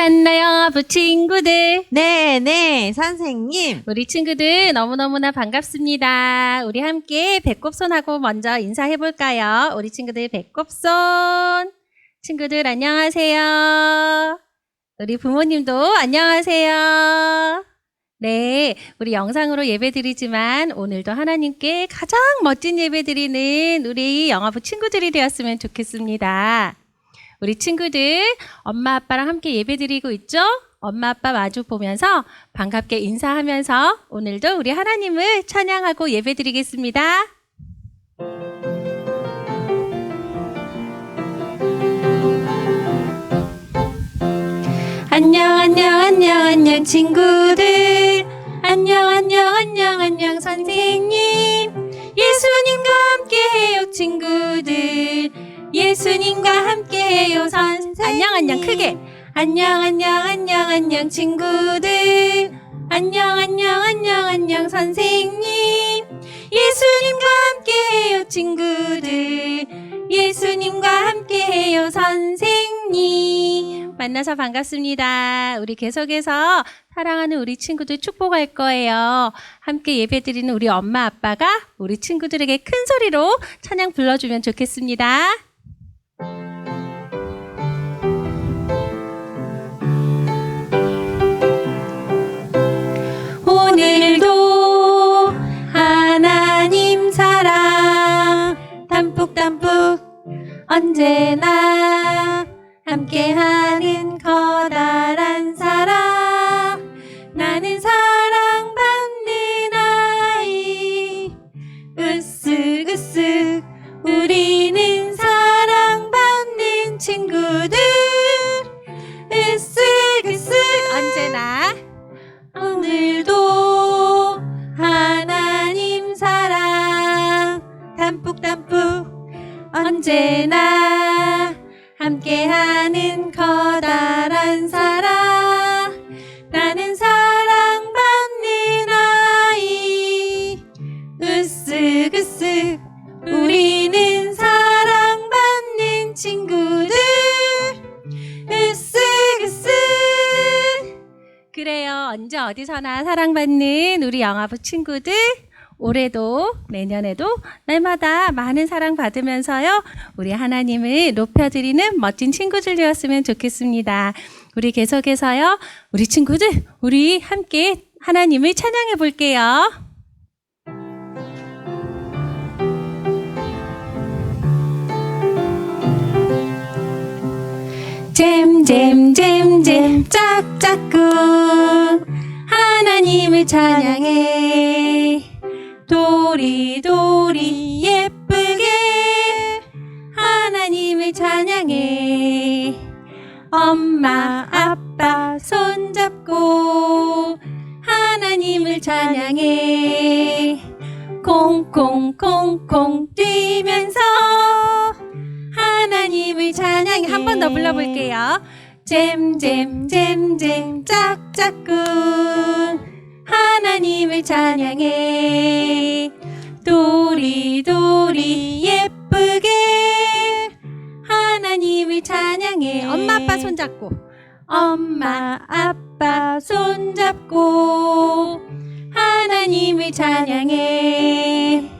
괜찮나요, 아부 친구들? 네, 네, 선생님. 우리 친구들 너무너무나 반갑습니다. 우리 함께 배꼽손하고 먼저 인사해볼까요? 우리 친구들 배꼽손. 친구들 안녕하세요. 우리 부모님도 안녕하세요. 네, 우리 영상으로 예배 드리지만 오늘도 하나님께 가장 멋진 예배 드리는 우리 영화부 친구들이 되었으면 좋겠습니다. 우리 친구들 엄마 아빠랑 함께 예배 드리고 있죠? 엄마 아빠 마주 보면서 반갑게 인사하면서 오늘도 우리 하나님을 찬양하고 예배 드리겠습니다. 안녕 안녕 안녕 안녕 친구들 안녕 안녕 안녕 안녕 선생님 예수님과 함께해요 친구들 예수님과 함께해요 선생님 안녕 안녕 크게. 안녕 안녕 안녕 안녕 친구들. 안녕 안녕 안녕 안녕 선생님. 예수님과 함께해요 친구들. 예수님과 함께해요 선생님. 만나서 반갑습니다. 우리 계속해서 사랑하는 우리 친구들 축복할 거예요. 함께 예배드리는 우리 엄마 아빠가 우리 친구들에게 큰 소리로 찬양 불러주면 좋겠습니다 오늘도 하나님 사랑. 담뿍담뿍 언제나 함께하는 커다 언제나 함께하는 커다란 사랑 나는 사랑받는 아이 으쓱으쓱 우리는 사랑받는 친구들 으쓱으쓱 그래요. 언제 어디서나 사랑받는 우리 영화부 친구들. 올해도 내년에도 날마다 많은 사랑 받으면서요. 우리 하나님을 높여드리는 멋진 친구들 되었으면 좋겠습니다. 우리 계속해서요. 우리 친구들, 우리 함께 하나님을 찬양해 볼게요. 잼잼잼잼 짝짝꿍 하나님을 찬양해 도리도리 예쁘게 하나님을 찬양해. 엄마 아빠 손잡고 하나님을 찬양해. 콩콩콩콩 뛰면서 하나님을 찬양해. 한 번 더 불러볼게요. 잼잼잼잼 짝짝꿍 하나님을 찬양해. 도리도리 예쁘게 하나님을 찬양해. 엄마 아빠 손잡고. 엄마 아빠 손잡고 하나님을 찬양해.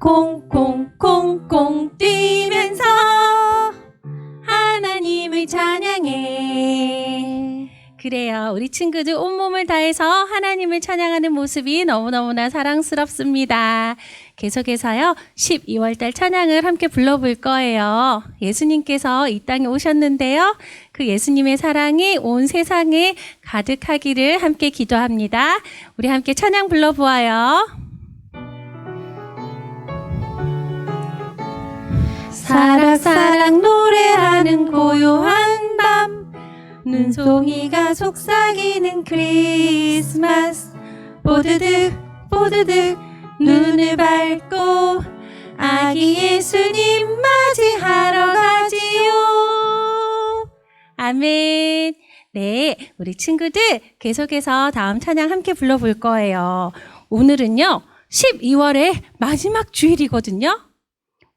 콩콩콩콩 뛰면서 하나님을 찬양해. 그래요. 우리 친구들 온몸을 다해서 하나님을 찬양하는 모습이 너무너무나 사랑스럽습니다. 계속해서요, 12월달 찬양을 함께 불러볼 거예요. 예수님께서 이 땅에 오셨는데요. 그 예수님의 사랑이 온 세상에 가득하기를 함께 기도합니다. 우리 함께 찬양 불러보아요. 사랑 사랑 노래하는 고요한 밤 눈송이가 속삭이는 크리스마스. 뽀드득 뽀드득 눈을 밟고 아기 예수님 맞이하러 가지요. 아멘. 네 우리 친구들 계속해서 다음 찬양 함께 불러볼 거예요. 오늘은요 12월의 마지막 주일이거든요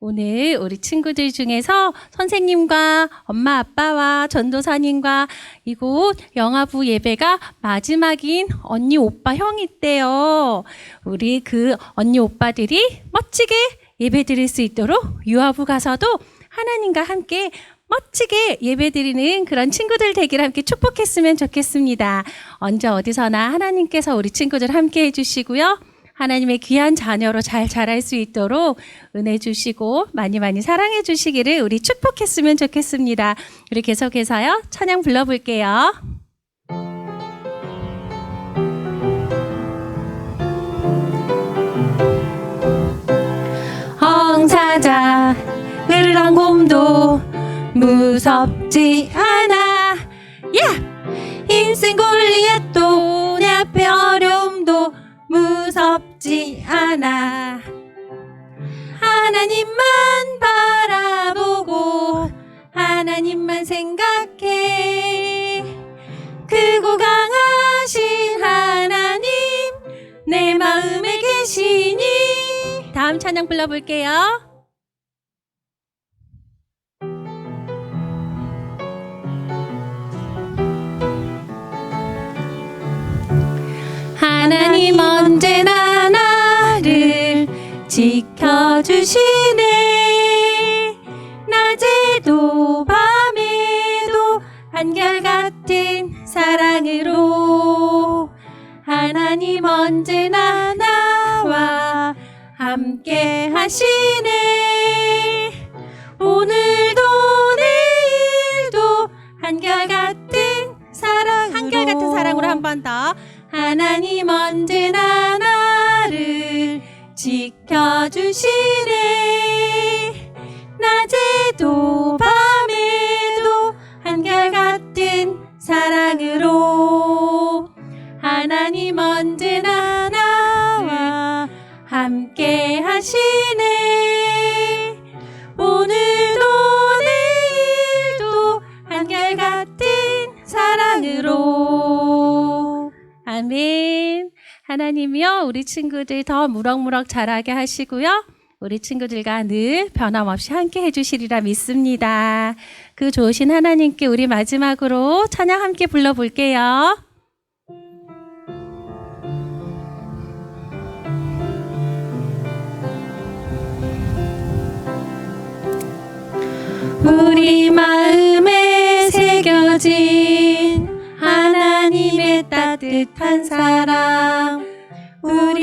오늘 우리 친구들 중에서 선생님과 엄마 아빠와 전도사님과 이곳 영화부 예배가 마지막인 언니 오빠 형이 있대요. 우리 그 언니 오빠들이 멋지게 예배 드릴 수 있도록 유아부 가서도 하나님과 함께 멋지게 예배 드리는 그런 친구들 되기를 함께 축복했으면 좋겠습니다. 언제 어디서나 하나님께서 우리 친구들 함께 해주시고요. 하나님의 귀한 자녀로 잘 자랄 수 있도록 은혜 주시고 많이 많이 사랑해 주시기를 우리 축복했으면 좋겠습니다. 우리 계속해서요. 찬양 불러볼게요. 홍사자 으르렁 곰도 무섭지 않아 야! 인생 골리앗도 않아 하나님만 바라보고 하나님만 생각해. 크고 강하신 하나님 내 마음에 계시니. 다음 찬양 불러볼게요. 하나님 언제나 지켜주시네. 낮에도 밤에도 한결같은 사랑으로 하나님 언제나 나와 함께 하시네. 오늘도 내일도 한결같은 사랑 한결같은 사랑으로 한 번 더. 하나님 언제나 나를 지켜 주시네. 낮에도 밤 우리 친구들 더 무럭무럭 자라게 하시고요. 우리 친구들과 늘 변함없이 함께 해주시리라 믿습니다. 그 좋으신 하나님께 우리 마지막으로 찬양 함께 불러볼게요. 우리 마음에 새겨진 하나님의 따뜻한 사랑 우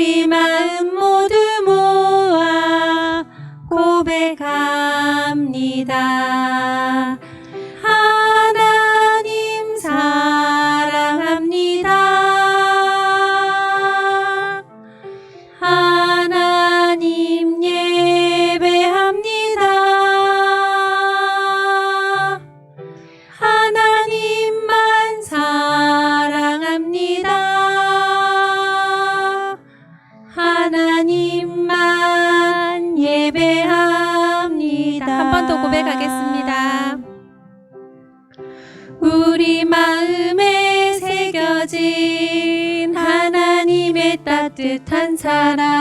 사랑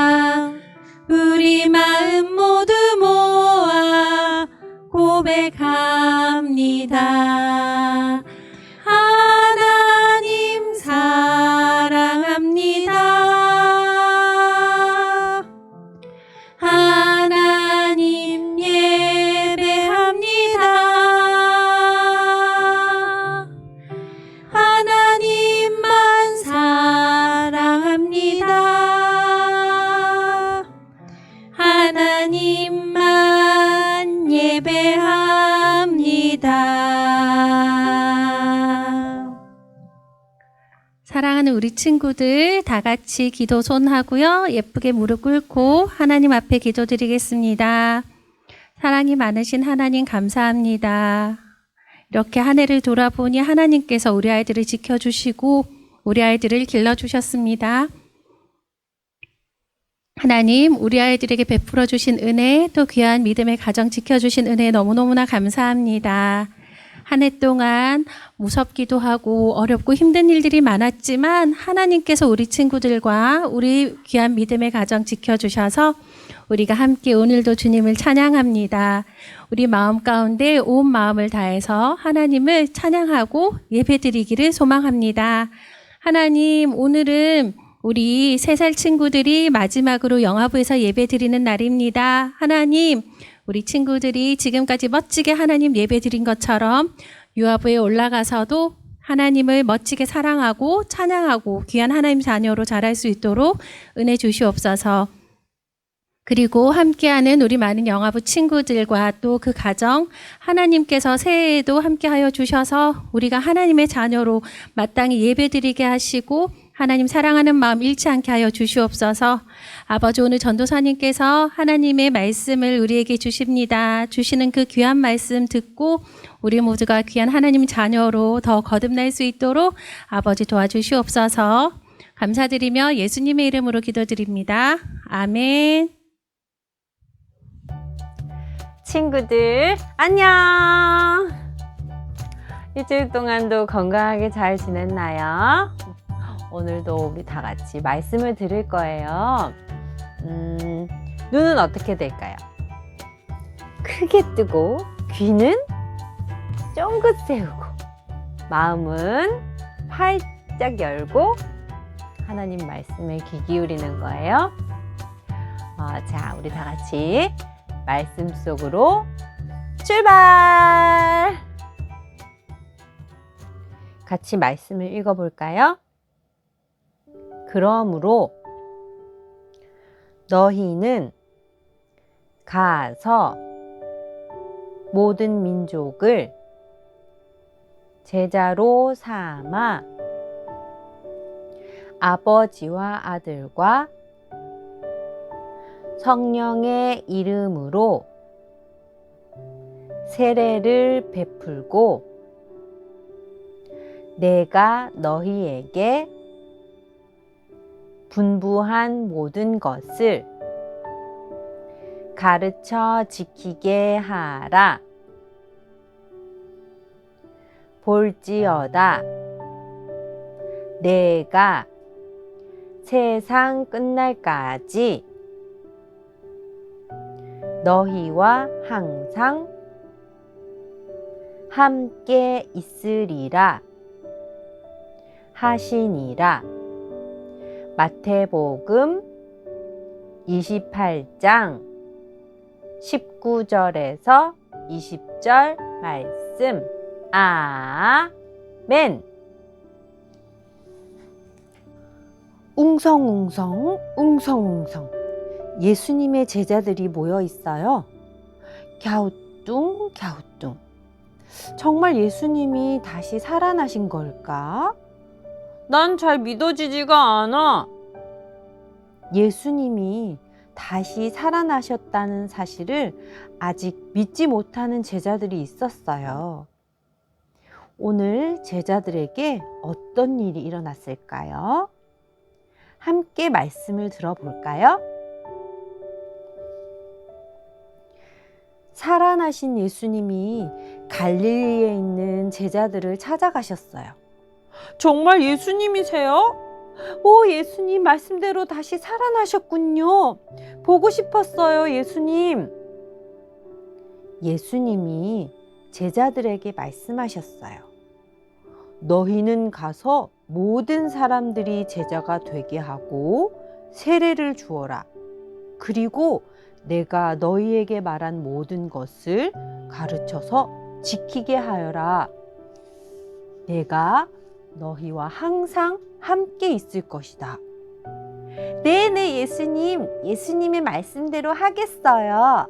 친구들 다 같이 기도 손하고요. 예쁘게 무릎 꿇고 하나님 앞에 기도드리겠습니다. 사랑이 많으신 하나님 감사합니다. 이렇게 한 해를 돌아보니 하나님께서 우리 아이들을 지켜주시고 우리 아이들을 길러주셨습니다. 하나님, 우리 아이들에게 베풀어 주신 은혜, 또 귀한 믿음의 가정 지켜주신 은혜 너무너무나 감사합니다. 한 해 동안 무섭기도 하고 어렵고 힘든 일들이 많았지만 하나님께서 우리 친구들과 우리 귀한 믿음의 가정 지켜주셔서 우리가 함께 오늘도 주님을 찬양합니다. 우리 마음 가운데 온 마음을 다해서 하나님을 찬양하고 예배드리기를 소망합니다. 하나님, 오늘은 우리 세 살 친구들이 마지막으로 영화부에서 예배드리는 날입니다. 하나님, 우리 친구들이 지금까지 멋지게 하나님 예배 드린 것처럼 유아부에 올라가서도 하나님을 멋지게 사랑하고 찬양하고 귀한 하나님 자녀로 자랄 수 있도록 은혜 주시옵소서. 그리고 함께하는 우리 많은 영화부 친구들과 또 그 가정 하나님께서 새해에도 함께하여 주셔서 우리가 하나님의 자녀로 마땅히 예배드리게 하시고 하나님 사랑하는 마음 잃지 않게 하여 주시옵소서. 아버지 오늘 전도사님께서 하나님의 말씀을 우리에게 주십니다. 주시는 그 귀한 말씀 듣고 우리 모두가 귀한 하나님 자녀로 더 거듭날 수 있도록 아버지 도와주시옵소서. 감사드리며 예수님의 이름으로 기도드립니다. 아멘. 친구들, 안녕! 일주일 동안도 건강하게 잘 지냈나요? 오늘도 우리 다 같이 말씀을 들을 거예요. 음, 눈은 어떻게 될까요? 크게 뜨고, 귀는 쫑긋 세우고, 마음은 활짝 열고, 하나님 말씀에 귀 기울이는 거예요. 어, 자, 우리 다 같이 말씀 속으로 출발! 같이 말씀을 읽어볼까요? 그러므로 너희는 가서 모든 민족을 제자로 삼아 아버지와 아들과 성령의 이름으로 세례를 베풀고 내가 너희에게 분부한 모든 것을 가르쳐 지키게 하라. 볼지어다. 내가 세상 끝날까지 너희와 항상 함께 있으리라 하시니라. 마태복음 28장 19절에서 20절 말씀. 아멘. 웅성웅성, 웅성웅성. 예수님의 제자들이 모여 있어요. 갸우뚱, 갸우뚱. 정말 예수님이 다시 살아나신 걸까? 난 잘 믿어지지가 않아. 예수님이 다시 살아나셨다는 사실을 아직 믿지 못하는 제자들이 있었어요. 오늘 제자들에게 어떤 일이 일어났을까요? 함께 말씀을 들어볼까요? 살아나신 예수님이 갈릴리에 있는 제자들을 찾아가셨어요. 정말 예수님이세요? 오, 예수님 말씀대로 다시 살아나셨군요. 보고 싶었어요, 예수님. 예수님이 제자들에게 말씀하셨어요. 너희는 가서 모든 사람들이 제자가 되게 하고 세례를 주어라. 그리고 내가 너희에게 말한 모든 것을 가르쳐서 지키게 하여라. 내가 너희와 항상 함께 있을 것이다. 네네, 예수님. 예수님의 말씀대로 하겠어요.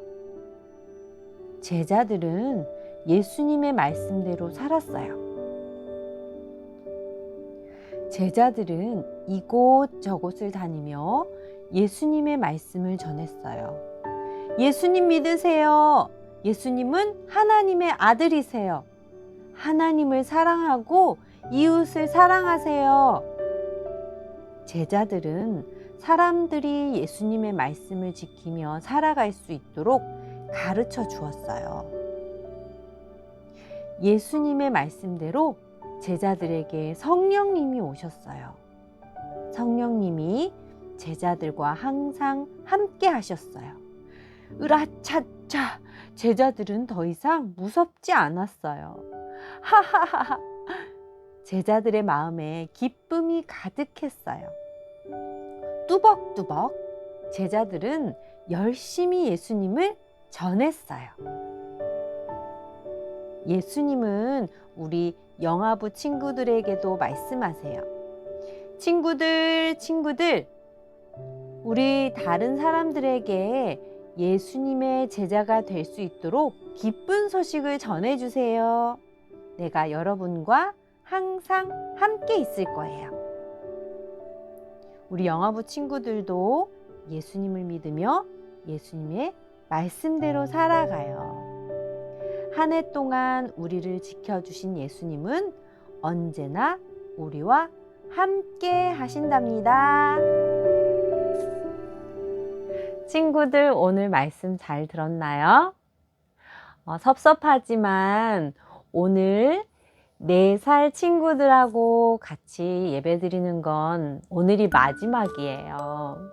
제자들은 예수님의 말씀대로 살았어요. 제자들은 이곳저곳을 다니며 예수님의 말씀을 전했어요. 예수님 믿으세요. 예수님은 하나님의 아들이세요. 하나님을 사랑하고 이웃을 사랑하세요. 제자들은 사람들이 예수님의 말씀을 지키며 살아갈 수 있도록 가르쳐 주었어요. 예수님의 말씀대로 제자들에게 성령님이 오셨어요. 성령님이 제자들과 항상 함께 하셨어요. 으라차차 제자들은 더 이상 무섭지 않았어요. 하하하 제자들의 마음에 기쁨이 가득했어요. 뚜벅뚜벅 제자들은 열심히 예수님을 전했어요. 예수님은 우리 영아부 친구들에게도 말씀하세요. 친구들, 친구들, 우리 다른 사람들에게 예수님의 제자가 될 수 있도록 기쁜 소식을 전해주세요. 내가 여러분과 항상 함께 있을 거예요. 우리 영아부 친구들도 예수님을 믿으며 예수님의 말씀대로 살아가요. 한 해 동안 우리를 지켜주신 예수님은 언제나 우리와 함께 하신답니다. 친구들 오늘 말씀 잘 들었나요? 어, 섭섭하지만 오늘 네 살 친구들하고 같이 예배 드리는 건 오늘이 마지막이에요.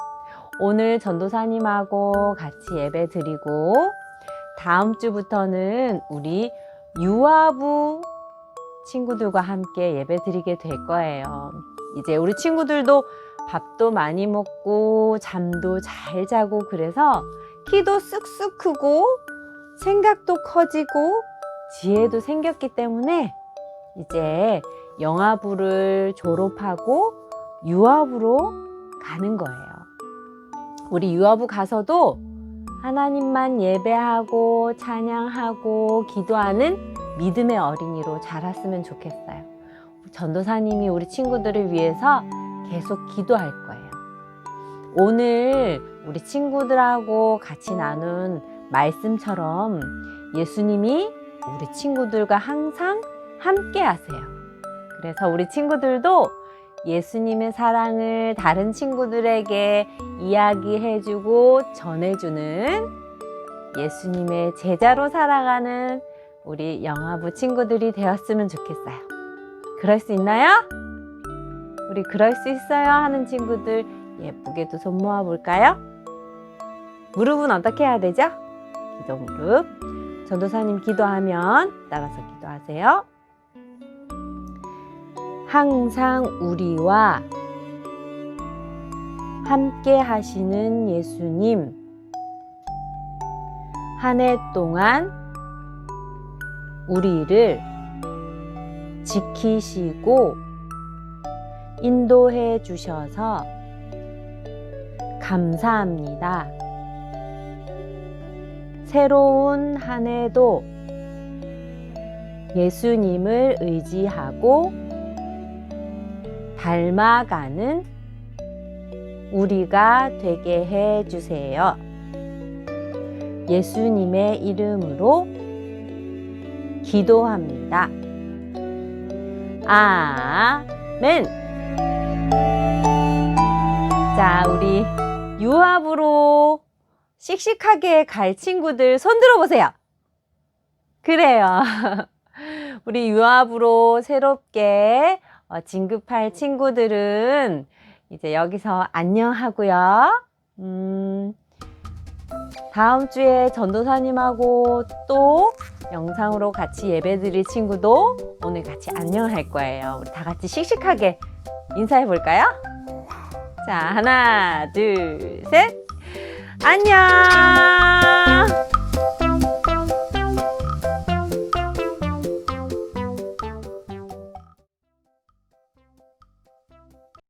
오늘 전도사님하고 같이 예배 드리고 다음 주부터는 우리 유아부 친구들과 함께 예배 드리게 될 거예요. 이제 우리 친구들도 밥도 많이 먹고 잠도 잘 자고 그래서 키도 쑥쑥 크고 생각도 커지고 지혜도 생겼기 때문에 이제 영아부를 졸업하고 유아부로 가는 거예요. 우리 유아부 가서도 하나님만 예배하고 찬양하고 기도하는 믿음의 어린이로 자랐으면 좋겠어요. 전도사님이 우리 친구들을 위해서 계속 기도할 거예요. 오늘 우리 친구들하고 같이 나눈 말씀처럼 예수님이 우리 친구들과 항상 함께 하세요. 그래서 우리 친구들도 예수님의 사랑을 다른 친구들에게 이야기해주고 전해주는 예수님의 제자로 살아가는 우리 영아부 친구들이 되었으면 좋겠어요. 그럴 수 있나요? 우리 그럴 수 있어요 하는 친구들 예쁘게도 손 모아 볼까요? 무릎은 어떻게 해야 되죠? 기도 무릎. 전도사님 기도하면 따라서 기도하세요. 항상 우리와 함께 하시는 예수님, 한 해 동안 우리를 지키시고 인도해 주셔서 감사합니다. 새로운 한 해도 예수님을 의지하고 닮아가는 우리가 되게 해 주세요. 예수님의 이름으로 기도합니다. 아멘. 자, 우리 유압으로 씩씩하게 갈 친구들 손 들어보세요. 그래요. 우리 유압으로 새롭게 어, 진급할 친구들은 이제 여기서 안녕하고요. 음, 다음 주에 전도사님하고 또 영상으로 같이 예배 드릴 친구도 오늘 같이 안녕할 거예요. 우리 다 같이 씩씩하게 인사해 볼까요? 자, 하나, 둘, 셋. 안녕!